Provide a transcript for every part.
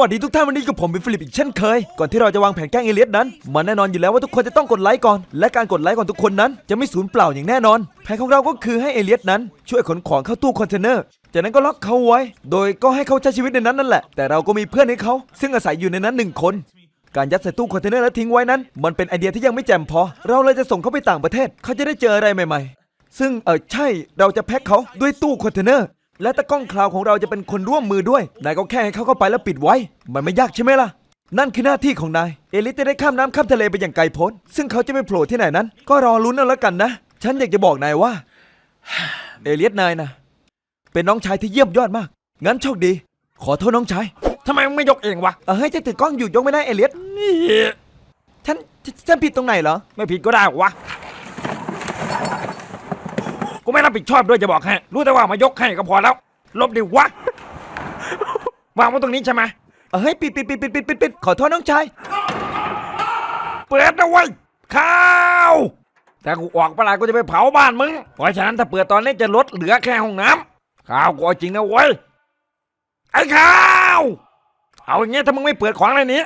วัสดีทุกท่านวันนี้กับผมเป็นฟิลิปอีกเช่นเคย ก่อนที่เราจะวางแผนแกล้งเอเลียสนั้น มันแน่นอนอยู่แล้วว่าทุกคนจะต้องกดไลค์ก่อน และการกดไลค์ของทุกคนนั้น จะไม่สูญเปล่าอย่างแน่นอน แผนของเราก็คือให้เอเลียสนั้น ช่วยขนของเข้าตู้คอนเทนเนอร์ จากนั้นก็ล็อกเขาไว้ โดยก็ให้เขาใช้ชีวิตในนั้นนั่นแหละ แต่เราก็มีเพื่อนให้เขา ซึ่งอาศัยอยู่ในนั้นหนึ่งคน การยัดใส่ตู้คอนเทนเนอร์แล้วทิ้งไว้นั้น มันเป็นไอเดียที่ยังไม่แจ่มพอ เราเลยจะส่งเขาไปต่างประเทศ เขาจะได้เจออะไรใหม่ ๆ ซึ่งเออใช่ เราจะแพ็คเขาด้วยตู้คอนเทนเนอร์ และตะกล้องคลาวของเราจะเป็นคนร่วมมือด้วย นายก็แค่ให้เขาเข้าไปแล้วปิดไว้ มันไม่ยากใช่ไหมล่ะ นั่นคือหน้าที่ของนาย เอลิสจะได้ข้ามน้ำข้ามทะเลไปอย่างไกลโพ้น ซึ่งเขาจะไปโผล่ที่ไหนนั้น ก็รอลุ้นเอาแล้วกันนะ ฉันอยากจะบอกนายว่า เอเลียสนายนะเป็นน้องชายที่เยี่ยมยอดมาก งั้นโชคดี ขอโทษน้องชายทำไมมึงไม่ยกเองวะ เออให้ฉันถือกล้องอยู่ยกไม่ได้เอเลียสนี่ฉันฉันฉันผิดตรงไหนเหรอ ไม่ผิดก็ได้วะ กูไม่รับผิดชอบด้วยจะบอกให้รู้แต่ว่ามายกให้ก็พอแล้ว ลบดิวะ วางไว้ตรงนี้ใช่ไหมเออให้ปิดปิดปิดปิดปิดปิดปิดขอโทษน้องชาย เปิดนะเว้ยข้าวแต่กูออกไปลากูจะไปเผาบ้านมึง เพราะฉะนั้นถ้าเปิดตอนนี้จะลดเหลือแค่ห้องน้ำข้าวกูจริงนะเว้ย ไอ้ข้าว เอาอย่างเงี้ยถ้ามึงไม่เปิดของอะไรนี้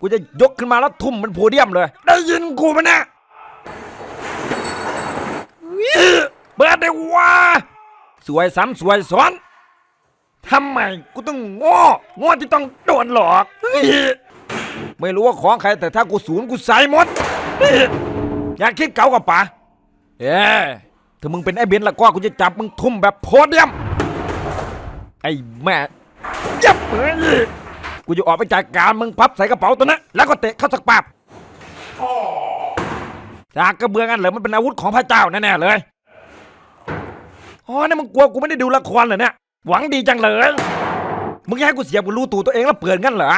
กูจะยกขึ้นมาแล้วทุ่มมันโพเดียมเลย ได้ยินกูไหมเนี่ย เปิดได้วะสวยซ้ำสวยซ้อนทำไมกูต้องโง่โง่ที่ต้องโดนหลอกไม่รู้ว่าของใครแต่ถ้ากูศูนย์กูใส่หมดเฮ้ยอยากคิดเก่ากับป๋าเอ้ถ้ามึงเป็นไอ้เบนละก็กูจะจับมึงทุ่มแบบโพเดียม ไอ้แม่ยับเฮ้ยกูจะออกไปจากการมึงพับใส่กระเป๋าตัวนั้นแล้วก็เตะเข้าสักปาบจากกระเบือกันเหรอมันเป็นอาวุธของพระเจ้าแน่ๆเลย อ๋อนี่มึงกลัวกูไม่ได้ดูละครเหรอเนี่ย หวังดีจังเลย มึงอยากให้กูเสียบกูรู้ตูตัวเองแล้วเปลือนกันเหรอ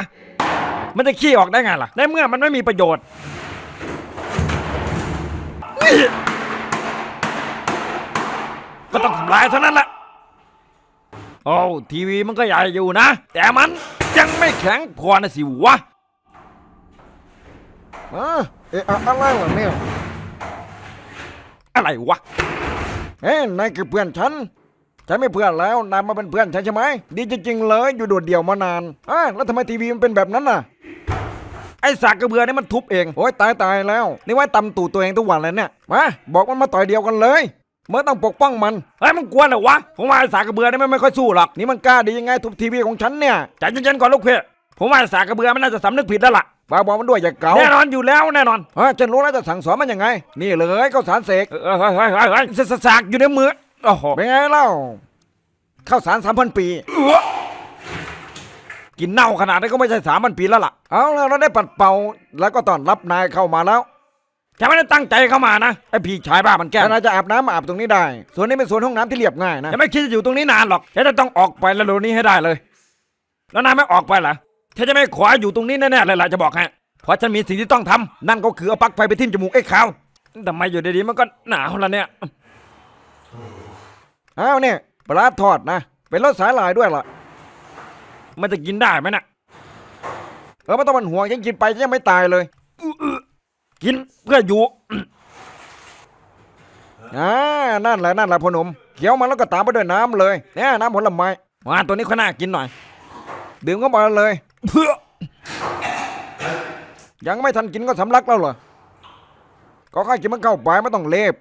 มันจะขี้ออกได้ไงล่ะ ในเมื่อมันไม่มีประโยชน์นี่ก็ต้องทำลายเท่านั้นแหละ โอ้ทีวีมันก็ใหญ่อยู่นะ แต่มันยังไม่แข็งพอนะสิวะอะเอะอะอะไรวะเนี่ย อะไรวะ เฮ้นายคือเพื่อนฉัน ฉันไม่เพื่อนแล้ว นายมาเป็นเพื่อนฉันใช่ไหม ดีจริงๆเลย อยู่โดดเดี่ยวมานานอะแล้วทำไมทีวีมันเป็นแบบนั้นน่ะ ไอ้สากกระเบือนี่มันทุบเอง โอ้ยตายตายแล้ว นี่ไว่าตำตูดตัวเองทุกวันเลยเนี่ย มา บอกมันมาต่อยเดียวกันเลยเมื่อต้องปกป้องมันเฮ้ยมึงกลัวเหรอวะ ผมว่าไอ้สากกระเบือนี่มันไม่ค่อยสู้หรอก นี่มันกล้าดียังไงทุบทีวีของฉันเนี่ยใจเย็นๆก่อนลูกเพื่อนผมว่าไอ้สากกระเบือมันน่าจะสำนึกผิดแล้วล่ะ ฝากบอกมันด้วยอย่าเก่าแน่นอนอยู่แล้วแน่นอนอะฉันรู้แล้วจะสั่งสอนมันยังไง นี่เลยข้าวสารเสกเออเฮ้ยเฮ้ยเฮ้ยเฮ้ยสสสากอยู่ในมือโอ้โหเป็นไงเล่าข้าวสารสามพันปีเอื้อกินเน่าขนาดนี้ก็ไม่ใช่สามพันปีแล้วล่ะ เอาแล้วเราได้ปัดเป่าแล้วก็ต้อนรับนายเข้ามาแล้วฉันไม่ได้ตั้งใจเข้ามานะไอ้พี่ชายบ้ามันแกล้งแต่นายจะอาบน้ำมาอาบตรงนี้ได้ ส่วนนี้เป็นส่วนห้องน้ำที่เรียบง่ายนะฉันไม่คิดจะอยู่ตรงนี้นานหรอกฉันจะต้องออกไปแล้วเร็วนี้ให้ได้เลย แล้วนายไม่ออกไปเหรอ ฉันจะไม่ขออยู่ตรงนี้แน่ๆเลยล่ะจะบอกให้เพราะฉันมีสิ่งที่ต้องทำนั่นก็คือเอาปลั๊กไฟไปทิ่มจมูกไอ้ขาวทำไมอยู่ดีๆมันก็หนาวละเนี่ยเอาเนี่ยปลาทอดนะ เป็นรสสาหร่ายด้วยล่ะ มันจะกินได้ไหมน่ะเออไม่ต้องมันห่วงยังกินไปยังไม่ตายเลยกินเพื่ออยู่อ่านั่นแหละนั่นแหละพ่อหนุ่มเคี้ยวมันแล้วก็ตามไปด้วยน้ำเลยเนี่ยน้ำผลไม้ว่าตัวนี้ค่อยน่ากินหน่อย ดื่มเข้าไปเลย เพื่อยังไม่ทันกินก็สำลักแล้วเหรอ ก็ค่อยกินมันเข้าไปไม่ต้องเลบ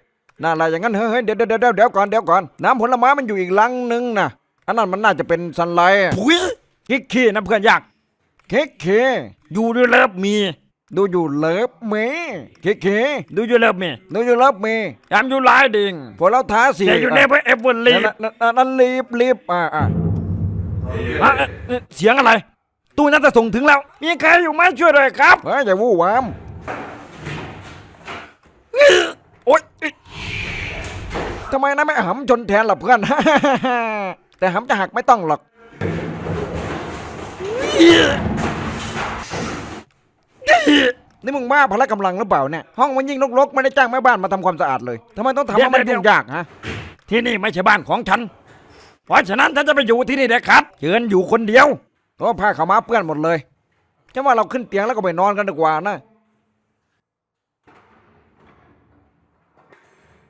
นั่นแหละอย่างนั้นเฮ้ยเฮ้ยเดี๋ยวเดี๋ยวเดี๋ยวเดี๋ยวก่อนเดี๋ยวก่อน น้ำผลไม้มันอยู่อีกลังนึงนะอันนั้นมันน่าจะเป็นสันไลด์ผุยคิกขี้นะเพื่อนยากเค้กเคอยู่ด้วยเลิฟมี ดูอยู่เลิฟเมเค้กเคดูอยู่เลิฟมีดูอยู่เลิฟเมยามอยู่ไลายดิงพอเราท้าสีอย่าอยู่ในเพื่อเอฟเวอร์ลีนั่นนั่นนั่นนั่นรีบรีบอ่าอ่าอะเอ่อเอ่อเสียงอะไร ตู้น่าจะส่งถึงแล้ว มีใครอยู่ไหมช่วยด้วยครับเฮ้ยอย่าวู่วามโอ๊ยเอ้ยทำไมนะไม่หำจนแทนล่ะเพื่อน แต่หำจะหักไม่ต้องหรอก นี่มึงบ้าพละกำลังหรือเปล่าเนี่ย ห้องมันยิ่งรกๆไม่ได้จ้างแม่บ้านมาทำความสะอาดเลยทำไมต้องทำให้มันยุ่งยากฮะ ที่นี่ไม่ใช่บ้านของฉัน เพราะฉะนั้นฉันจะไปอยู่ที่นี่เด็ดขาดเชิญอยู่คนเดียว โอ้ผ้าขาวม้าเปื้อนหมดเลยฉันว่าเราขึ้นเตียงแล้วก็ไปนอนกันดีกว่านะ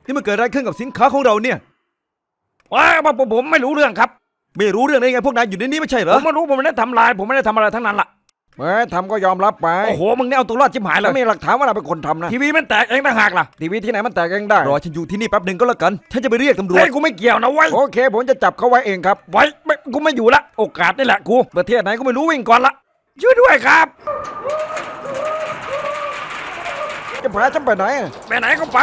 นี่มันเกิดอะไรขึ้นกับสินค้าของเราเนี่ย ว้าวผมผมไม่รู้เรื่องครับ ไม่รู้เรื่องได้ไงพวกนายอยู่ในนี้ไม่ใช่เหรผอ มไม่รู้ผมไม่ได้ทำลาย ผมไม่ได้ทำอะไรทั้งนั้นล่ะ เฮ้ยทำก็ยอมรับไปโอ้โห มึงเนี่ยเอาตัวรอดชิบหายเลแล้วยมีหลักฐานว่าเราเป็นคนทำนะทีวีมันแตกเองต่างหากล่ะทีวีที่ไหนมันแตกเองได้ รอฉันอยู่ที่นี่แป๊บหนึ่งก็แล้วกัน ฉันจะไปเรียกตำรวจ เฮ้ยกูไม่เกี่ยวนะเว้ยโอเค ผมจะจับเขาไว้เองครับ ไว้ไม่ กูไม่อยู่ละ โอกาสนี่แหละกูประเทศไหนก็ไม่รู้วิ่งก่อนละช่วยด้วยครับ จะพาฉันไปไหนอะไปไหนก็ไป